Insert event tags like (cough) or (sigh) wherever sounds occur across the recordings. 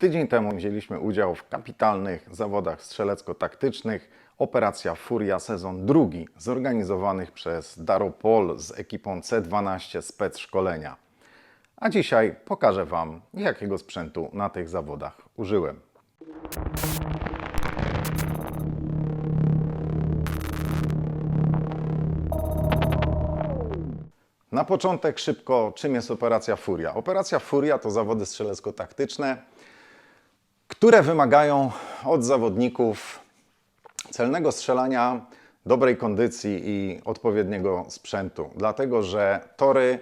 Tydzień temu wzięliśmy udział w kapitalnych zawodach strzelecko-taktycznych Operacja Furia sezon drugi, zorganizowanych przez Daropol z ekipą C12 Spec Szkolenia. A dzisiaj pokażę Wam, jakiego sprzętu na tych zawodach użyłem. Na początek szybko, czym jest Operacja Furia? Operacja Furia to zawody strzelecko-taktyczne, które wymagają od zawodników celnego strzelania, dobrej kondycji i odpowiedniego sprzętu. Dlatego, że tory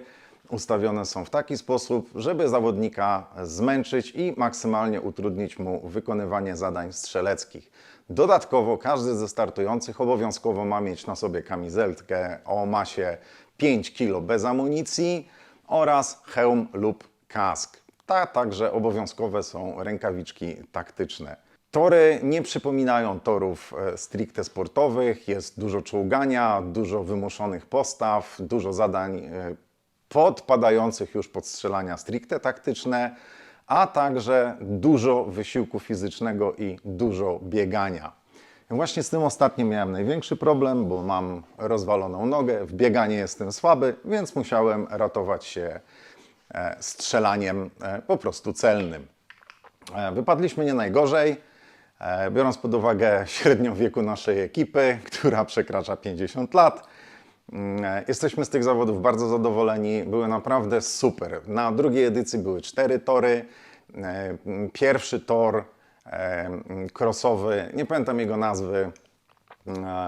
ustawione są w taki sposób, żeby zawodnika zmęczyć i maksymalnie utrudnić mu wykonywanie zadań strzeleckich. Dodatkowo każdy ze startujących obowiązkowo ma mieć na sobie kamizelkę o masie 5 kg bez amunicji oraz hełm lub kask. Ta także obowiązkowe są rękawiczki taktyczne. Tory nie przypominają torów e, stricte sportowych, jest dużo czołgania, dużo wymuszonych postaw, dużo zadań e, podpadających już pod strzelania stricte taktyczne, a także dużo wysiłku fizycznego i dużo biegania. Właśnie z tym ostatnim miałem największy problem, bo mam rozwaloną nogę, w bieganie jestem słaby, więc musiałem ratować się strzelaniem e, po prostu celnym. E, Wypadliśmy nie najgorzej, e, biorąc pod uwagę (laughs) średnią wieku naszej ekipy, która przekracza 50 lat. Mm, e, Jesteśmy z tych zawodów bardzo zadowoleni, były naprawdę super. Na drugiej edycji były cztery tory. E, Pierwszy tor e, crossowy, nie pamiętam jego nazwy,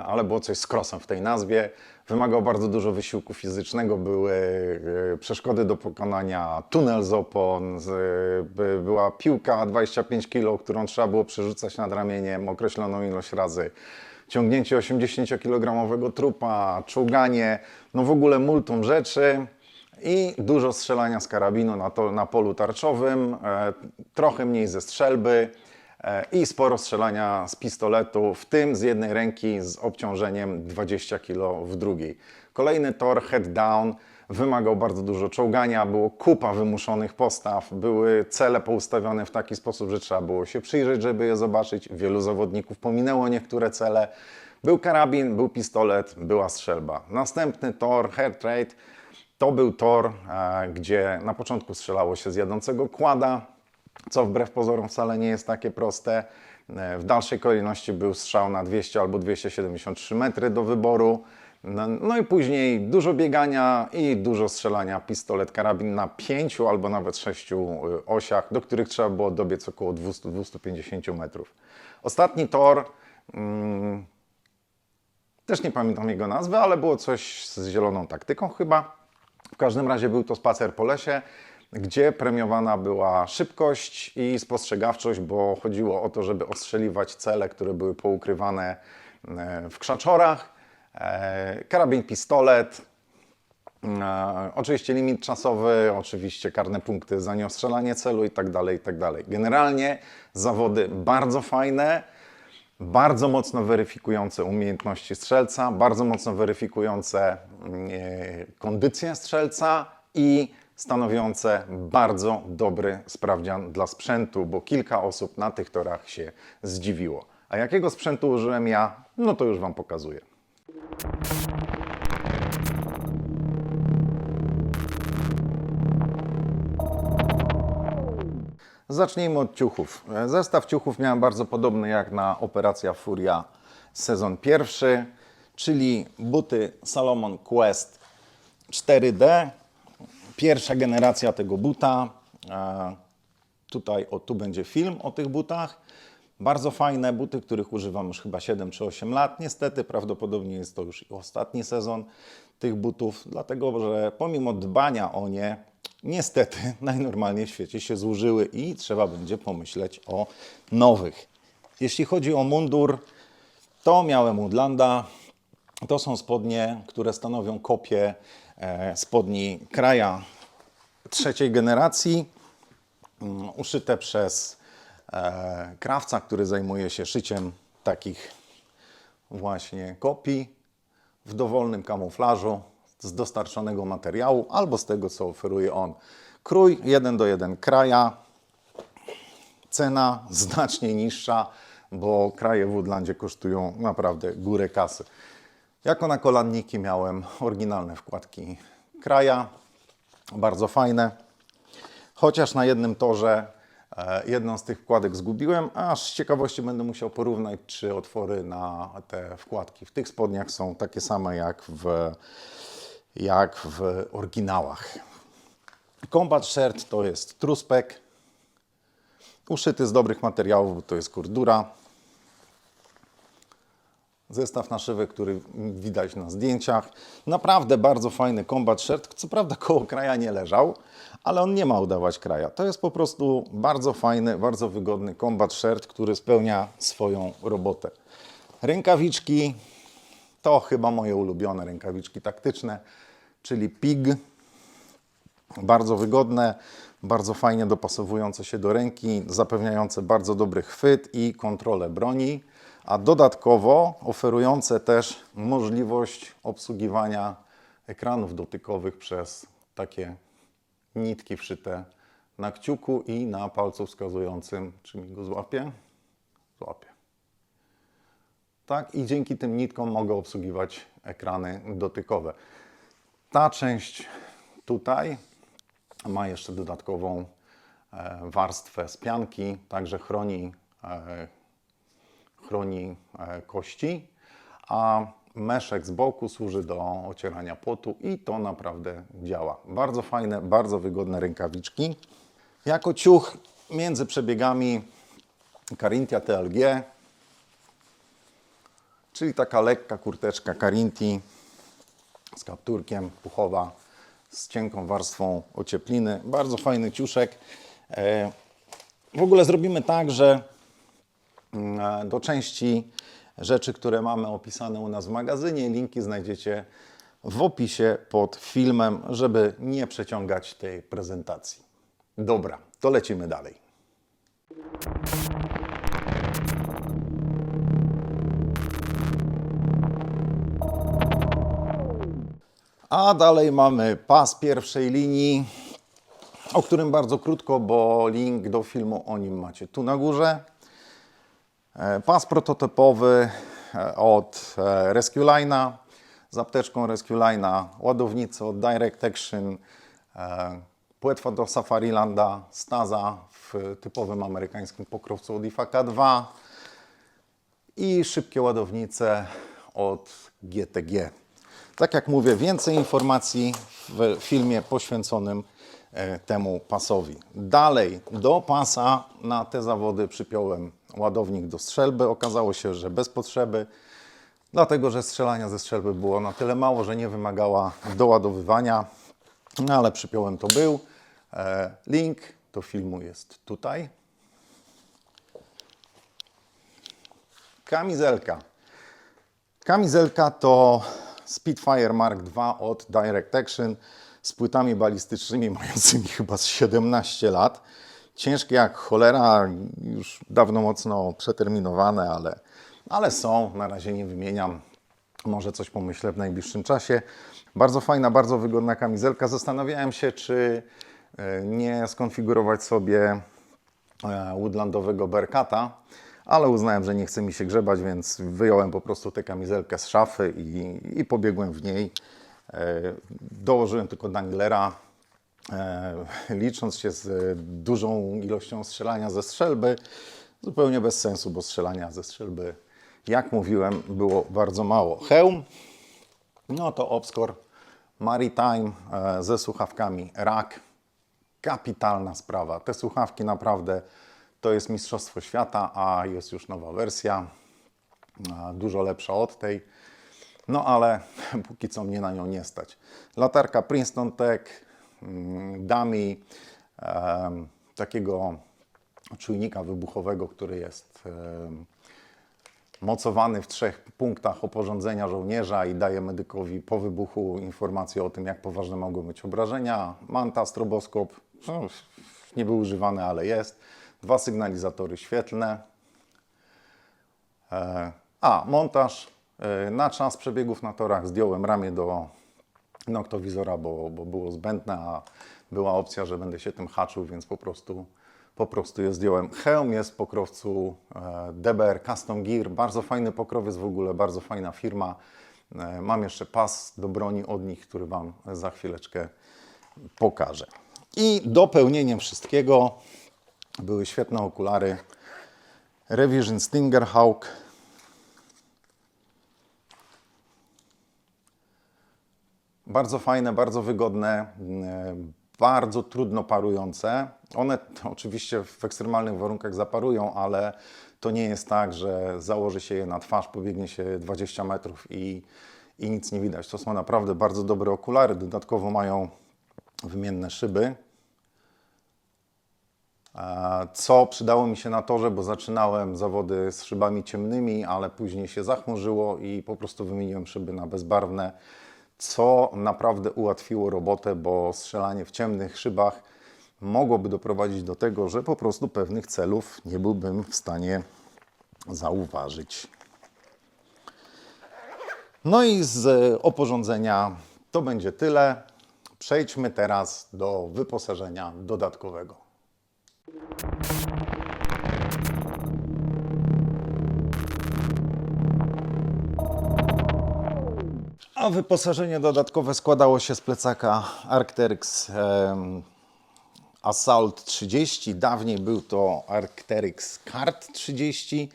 ale było coś z crossem w tej nazwie. Wymagał bardzo dużo wysiłku fizycznego, były e, przeszkody do pokonania, tunel z opon, by- była piłka 25 kg, którą trzeba było przerzucać nad ramieniem określoną ilość razy ciągnięcie 80-kilogramowego trupa, czołganie, no w ogóle multum rzeczy i dużo strzelania z karabinu na, to, na polu tarczowym, e, trochę mniej ze strzelby e, i sporo strzelania z pistoletu, w tym z jednej ręki z obciążeniem 20 kg w drugiej. Kolejny tor head down wymagał bardzo dużo czołgania, było kupa wymuszonych postaw, były cele poustawione w taki sposób, że trzeba było się przyjrzeć, żeby je zobaczyć. Wielu zawodników pominęło niektóre cele. Był karabin, był pistolet, była strzelba. Następny tor, head rate, to był tor, e, gdzie na początku strzelało się z jadącego kłada, co wbrew pozorom wcale nie jest takie proste. E, W dalszej kolejności był strzał na 200 albo 273 metry do wyboru. No, no i później dużo biegania i dużo strzelania pistolet, karabin na pięciu albo nawet sześciu y, osiach, do których trzeba było dobiec około 200-250 metrów. Ostatni tor, mm, też nie pamiętam jego nazwy, ale było coś z zieloną taktyką chyba. W każdym razie był to spacer po lesie, gdzie premiowana była szybkość i spostrzegawczość, bo chodziło o to, żeby ostrzeliwać cele, które były poukrywane e, w krzaczorach. E, Karabin, pistolet, e, Oczywiście limit czasowy, oczywiście karne punkty za nieostrzelanie celu i tak dalej, i tak. Generalnie zawody bardzo fajne, bardzo mocno weryfikujące umiejętności strzelca, bardzo mocno weryfikujące mm, kondycję strzelca i stanowiące bardzo dobry sprawdzian dla sprzętu, bo kilka osób na tych torach się zdziwiło. A jakiego sprzętu użyłem ja? No to już Wam pokazuję. Zacznijmy od ciuchów. Zestaw ciuchów miałem bardzo podobny jak na Operacja Furia sezon pierwszy, czyli buty Salomon Quest 4D. Pierwsza generacja tego buta. E, Tutaj, o tu będzie film o tych butach. Bardzo fajne buty, których używam już chyba 7 czy 8 lat. Niestety prawdopodobnie jest to już ostatni sezon tych butów, dlatego że pomimo dbania o nie, niestety (laughs) najnormalniej w świecie się zużyły i trzeba będzie pomyśleć o nowych. Jeśli chodzi o mundur, to miałem Woodlanda. To są spodnie, które stanowią kopię spodni kraja trzeciej generacji mm, uszyte przez e, krawca, który zajmuje się szyciem takich właśnie kopii w dowolnym kamuflażu z dostarczonego materiału albo z tego, co oferuje on. Krój 1 do 1 kraja cena znacznie niższa, bo kraje w Woodlandzie kosztują naprawdę górę kasy. Jako nakolanniki miałem oryginalne wkładki kraja, bardzo fajne. Chociaż na jednym torze e, jedną z tych wkładek zgubiłem, aż z ciekawości będę musiał porównać, czy otwory na te wkładki w tych spodniach są takie same jak w, jak w oryginałach. Combat Shirt to jest truspek, uszyty z dobrych materiałów, bo to jest kurdura. Zestaw naszywek, który widać na zdjęciach. Naprawdę bardzo fajny combat shirt. Co prawda koło kraja nie leżał, ale on nie ma udawać kraja. To jest po prostu bardzo fajny, bardzo wygodny combat shirt, który spełnia swoją robotę. Rękawiczki to chyba moje ulubione rękawiczki taktyczne, czyli PIG. Bardzo wygodne, bardzo fajnie dopasowujące się do ręki, zapewniające bardzo dobry chwyt i kontrolę broni, a dodatkowo oferujące też możliwość obsługiwania ekranów dotykowych przez takie nitki wszyte na kciuku i na palcu wskazującym. Czy mi go złapie? Złapie. Tak, i dzięki tym nitkom mogę obsługiwać ekrany dotykowe. Ta część tutaj ma jeszcze dodatkową e, warstwę z pianki, także chroni, e, chroni e, kości, a meszek z boku służy do ocierania potu i to naprawdę działa. Bardzo fajne, bardzo wygodne rękawiczki. Jako ciuch między przebiegami Carinthia TLG, czyli taka lekka kurteczka Carinthi z kapturkiem, puchowa, z cienką warstwą ociepliny. Bardzo fajny ciuszek. E, W ogóle zrobimy tak, że do części rzeczy, które mamy opisane u nas w magazynie, linki znajdziecie w opisie pod filmem, żeby nie przeciągać tej prezentacji. Dobra, to lecimy dalej. A dalej mamy pas pierwszej linii, o którym bardzo krótko, bo link do filmu o nim macie tu na górze. E, Pas prototypowy e, od e, Rescue Line'a z apteczką Rescue Line'a, ładownicę od Direct Action, płetwa do Safarilanda, staza w typowym amerykańskim pokrowcu od IFAK 2 i szybkie ładownice od GTG. Tak jak mówię, więcej informacji w filmie poświęconym temu pasowi. Dalej, do pasa na te zawody przypiąłem ładownik do strzelby. Okazało się, że bez potrzeby, dlatego że strzelania ze strzelby było na tyle mało, że nie wymagała doładowywania, no ale przypiąłem to był. E, Link do filmu jest tutaj. Kamizelka. Kamizelka to Spitfire Mark II od Direct Action z płytami balistycznymi mającymi chyba z 17 lat. Ciężkie jak cholera, już dawno mocno przeterminowane, ale, ale są. Na razie nie wymieniam. Może coś pomyślę w najbliższym czasie. Bardzo fajna, bardzo wygodna kamizelka. Zastanawiałem się, czy e, nie skonfigurować sobie e, woodlandowego berkata, ale uznałem, że nie chce mi się grzebać, więc wyjąłem po prostu tę kamizelkę z szafy i, i pobiegłem w niej. E, Dołożyłem tylko danglera, licząc się z e, dużą ilością strzelania ze strzelby, zupełnie bez sensu, bo strzelania ze strzelby, jak mówiłem, było bardzo mało. Hełm, no to Obscor Maritime e, ze słuchawkami RAK. Kapitalna sprawa. Te słuchawki naprawdę to jest Mistrzostwo Świata, a jest już nowa wersja, a, dużo lepsza od tej. No ale (laughs) póki co mnie na nią nie stać. Latarka Princeton Tech, dummy, takiego czujnika wybuchowego, który jest mocowany w trzech punktach oporządzenia żołnierza i daje medykowi po wybuchu informację o tym, jak poważne mogą być obrażenia. Manta, stroboskop, no, nie był używany, ale jest. Dwa sygnalizatory świetlne. E, A, montaż. E, Na czas przebiegów na torach zdjąłem ramię do noktowizora, bo, bo było zbędne, a była opcja, że będę się tym haczył, więc po prostu po prostu je zdjąłem. Hełm jest pokrowcu e, DBR Custom Gear, bardzo fajny pokrowiec w ogóle, bardzo fajna firma. E, Mam jeszcze pas do broni od nich, który Wam za chwileczkę pokażę. I dopełnieniem wszystkiego były świetne okulary Revision Stinger Hawk. Bardzo fajne, bardzo wygodne, e, bardzo trudno parujące. One oczywiście w ekstremalnych warunkach zaparują, ale to nie jest tak, że założy się je na twarz, pobiegnie się 20 metrów i, i nic nie widać. To są naprawdę bardzo dobre okulary. Dodatkowo mają wymienne szyby. E, Co przydało mi się na torze, bo zaczynałem zawody z szybami ciemnymi, ale później się zachmurzyło i po prostu wymieniłem szyby na bezbarwne, co naprawdę ułatwiło robotę, bo strzelanie w ciemnych szybach mogłoby doprowadzić do tego, że po prostu pewnych celów nie byłbym w stanie zauważyć. No i z oporządzenia to będzie tyle. Przejdźmy teraz do wyposażenia dodatkowego. A wyposażenie dodatkowe składało się z plecaka Arcteryx Assault 30. Dawniej był to Arcteryx Kart 30.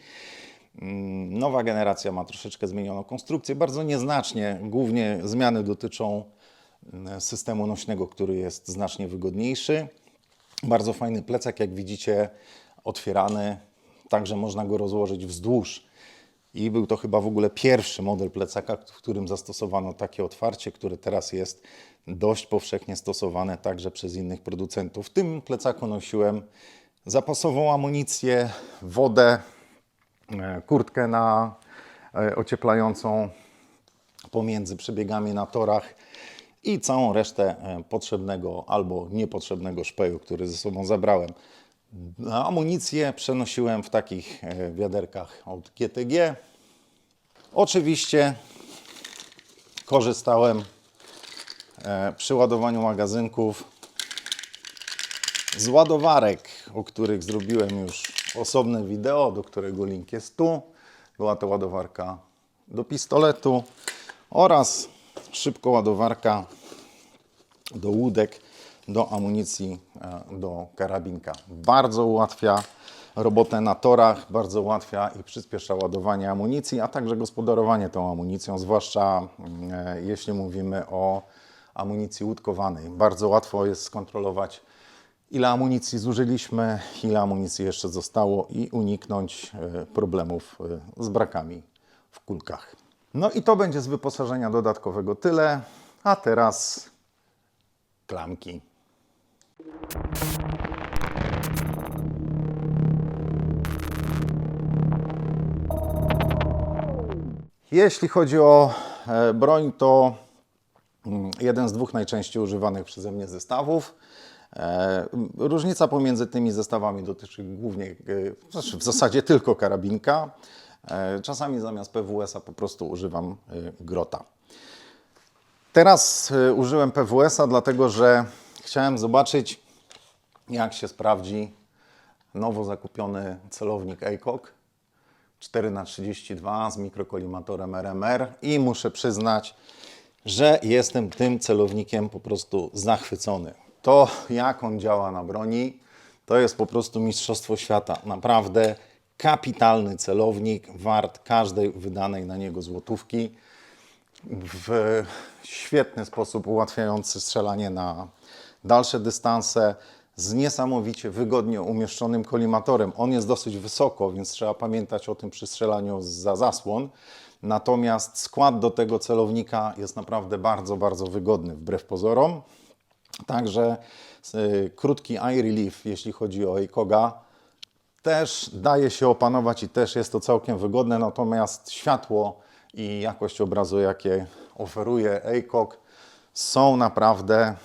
Mm, Nowa generacja ma troszeczkę zmienioną konstrukcję, bardzo nieznacznie. Głównie zmiany dotyczą mm, systemu nośnego, który jest znacznie wygodniejszy. Bardzo fajny plecak, jak widzicie, otwierany, także można go rozłożyć wzdłuż. I był to chyba w ogóle pierwszy model plecaka, w którym zastosowano takie otwarcie, które teraz jest dość powszechnie stosowane także przez innych producentów. W tym plecaku nosiłem zapasową amunicję, wodę, e, kurtkę na e, ocieplającą pomiędzy przebiegami na torach i całą resztę e, potrzebnego albo niepotrzebnego szpeju, który ze sobą zabrałem. Amunicję przenosiłem w takich e, wiaderkach od GTG. Oczywiście korzystałem e, przy ładowaniu magazynków z ładowarek, o których zrobiłem już osobne wideo, do którego link jest tu. Była to ładowarka do pistoletu oraz szybko ładowarka do łódek, do amunicji, do karabinka. Bardzo ułatwia robotę na torach, bardzo ułatwia i przyspiesza ładowanie amunicji, a także gospodarowanie tą amunicją, zwłaszcza mm, e, jeśli mówimy o amunicji łódkowanej. Bardzo łatwo jest skontrolować, ile amunicji zużyliśmy, ile amunicji jeszcze zostało i uniknąć e, problemów e, z brakami w kulkach. No i to będzie z wyposażenia dodatkowego tyle, a teraz klamki. Jeśli chodzi o e, broń, to mm, jeden z dwóch najczęściej używanych przeze mnie zestawów. E, Różnica pomiędzy tymi zestawami dotyczy głównie, e, znaczy w zasadzie tylko karabinka. Czasami zamiast PWS-a po prostu używam grota. Teraz użyłem PWS-a, dlatego że chciałem zobaczyć, jak się sprawdzi nowo zakupiony celownik ACOG 4x32 z mikrokolimatorem RMR i muszę przyznać, że jestem tym celownikiem po prostu zachwycony. To, jak on działa na broni, to jest po prostu mistrzostwo świata. Naprawdę kapitalny celownik, wart każdej wydanej na niego złotówki w świetny sposób ułatwiający strzelanie na dalsze dystanse z niesamowicie wygodnie umieszczonym kolimatorem. On jest dosyć wysoko, więc trzeba pamiętać o tym przy strzelaniu za zasłon. Natomiast skład do tego celownika jest naprawdę bardzo, bardzo wygodny wbrew pozorom. Także y, krótki eye relief, jeśli chodzi o ECOGA, też daje się opanować i też jest to całkiem wygodne, natomiast światło i jakość obrazu, jakie oferuje ACOG, są naprawdę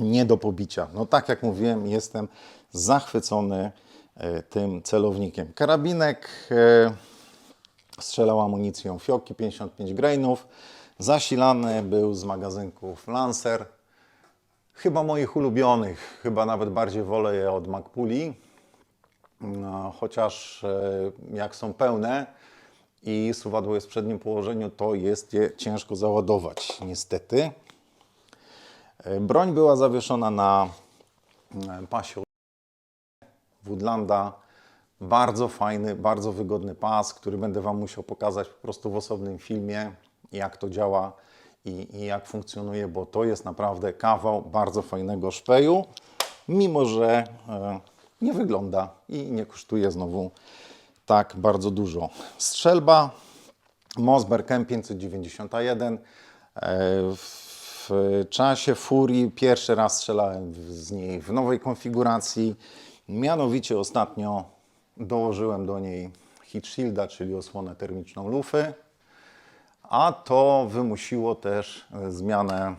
nie do pobicia. No tak jak mówiłem, jestem zachwycony e, tym celownikiem. Karabinek e, strzelał amunicją Fioki 55 grainów, zasilany był z magazynków Lancer. chyba moich ulubionych, chyba nawet bardziej wolę je od Magpuli, no, chociaż e, jak są pełne i suwadło jest w przednim położeniu, to jest je ciężko załadować, niestety. E, Broń była zawieszona na e, pasie Woodlanda. Bardzo fajny, bardzo wygodny pas, który będę Wam musiał pokazać po prostu w osobnym filmie, jak to działa i, i jak funkcjonuje, bo to jest naprawdę kawał bardzo fajnego szpeju, mimo że e, nie wygląda i nie kosztuje znowu tak bardzo dużo. Strzelba Mossberg M591. E, W czasie Furii pierwszy raz strzelałem w- z niej w nowej konfiguracji. Mianowicie ostatnio dołożyłem do niej heat shielda, czyli osłonę termiczną lufy. A to wymusiło też e, zmianę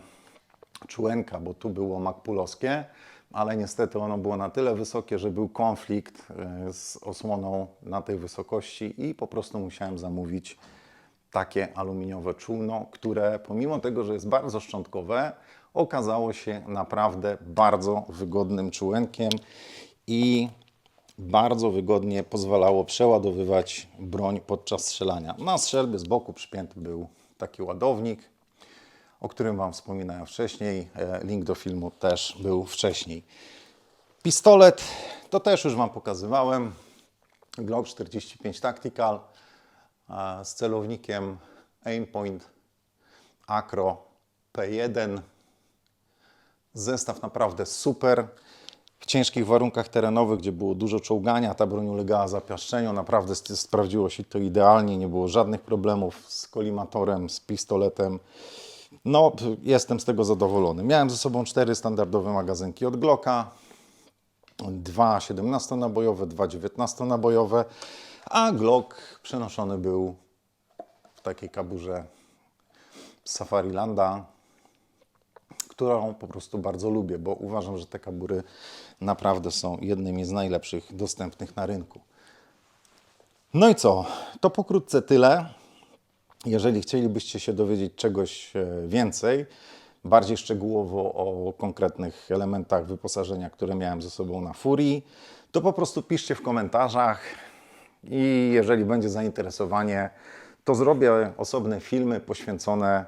człenka, bo tu było makpulowskie, ale niestety ono było na tyle wysokie, że był konflikt e, z osłoną na tej wysokości i po prostu musiałem zamówić takie aluminiowe czółno, które pomimo tego, że jest bardzo szczątkowe, okazało się naprawdę bardzo wygodnym czółenkiem i bardzo wygodnie pozwalało przeładowywać broń podczas strzelania. Na strzelbie z boku przypięty był taki ładownik, o którym Wam wspominałem wcześniej. E, Link do filmu też był wcześniej. Pistolet to też już Wam pokazywałem. Glock 45 Tactical z celownikiem Aimpoint Acro P1. Zestaw naprawdę super. W ciężkich warunkach terenowych, gdzie było dużo czołgania, ta broń ulegała zapiaszczeniu. Naprawdę sprawdziło się to idealnie, nie było żadnych problemów z kolimatorem, z pistoletem. No, jestem z tego zadowolony. Miałem ze sobą cztery standardowe magazynki od Glocka, dwa 17-nabojowe, dwa 19-nabojowe, a Glock przenoszony był w takiej kaburze Safarilanda, którą po prostu bardzo lubię, bo uważam, że te kabury naprawdę są jednymi z najlepszych dostępnych na rynku. No i co? To pokrótce tyle. Jeżeli chcielibyście się dowiedzieć czegoś e, więcej, bardziej szczegółowo o konkretnych elementach wyposażenia, które miałem ze sobą na Furii, to po prostu piszcie w komentarzach i jeżeli będzie zainteresowanie, to zrobię osobne filmy poświęcone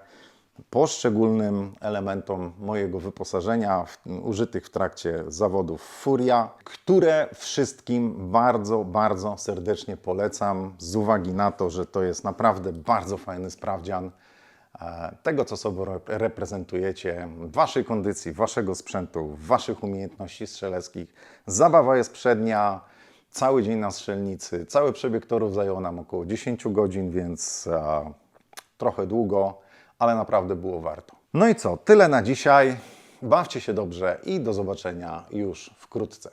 poszczególnym elementom mojego wyposażenia w, użytych w trakcie zawodów Furia, które wszystkim bardzo, bardzo serdecznie polecam z uwagi na to, że to jest naprawdę bardzo fajny sprawdzian e, tego, co rep- reprezentujecie, waszej kondycji, waszego sprzętu, waszych umiejętności strzeleckich. Zabawa jest przednia, cały dzień na strzelnicy, cały przebieg torów zajął nam około 10 godzin, więc e, trochę długo, ale naprawdę było warto. No i co, tyle na dzisiaj. Bawcie się dobrze i do zobaczenia już wkrótce.